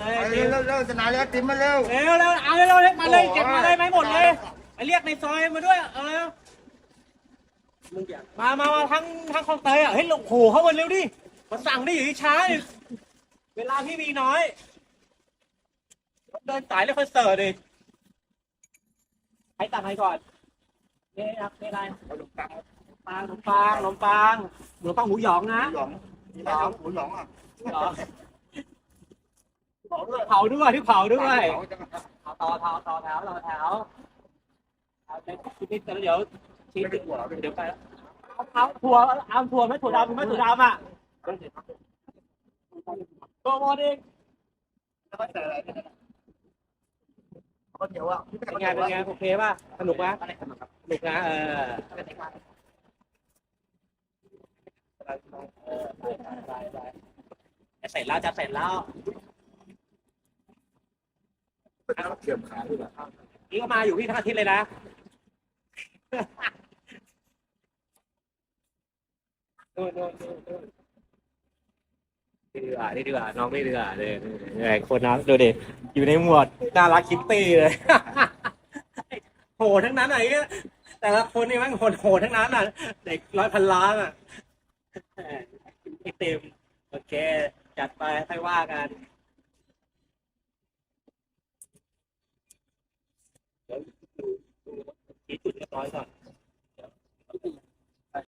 เลยไปเร็วเร็วเร็วจะนายแล้วติมมาเร็วเร็วเร็วเอาเร็วเร็วมาเลยเก็บมาเลยไม่หมดเลยไปเรียกในซอยมาด้วยเอาเร็วมามามาทั้งทั้งคลองเตยอะเฮ้ยโอ้โหเข้ามาเร็วดิมาสั่งดิอยู่ที่ช้าดิเวลาพี่มีน้อยเดินสายเลยคอนเสิร์ตดิใครตักให้ก่อนนี่ครับนี่อะไรเอาหลงตังปางขนมปังขนมปังขนมปังหมูหยองนะหลงมีอะไรหมูหลงอะ เผาด้วยที่เผาด้วยเอาต่อแถวต่อแถวต่อแถวเอาไปคิดนิดเดี๋ยวชี้ไม่ได้หัวเดี๋ยวไปเอาเอาถั่วเอาถั่วไม่ถั่วดำไม่ถั่วดำอะตัวโมเองแล้วก็ใส่อะไรข้าวเหนียวอะเป็นไงเป็นไงโอเคป่ะสนุกป่ะสนุกนะเออจะเสร็จแล้วจะเสร็จแล้ว เกี่ยวขาด้วยนี่ก็มาอยู่พี่ทั้งอาทิตย์เลยนะนู่นนู่นนู่นนู่นนี่ดีกว่านี่ดีกว่าน้องนี่ดีกว่าเลยไอ้คนนั้นดูดิอยู่ในหมวดน่ารักคิตตี้เลย โหดทั้งนั้นไหนแต่ละคนนี่แมันโหดโหดทั้งนั้นอะ เด็กร้อยพันล้านอะไอเต็มโอเค จัดไปค่อยว่ากัน เดี๋ย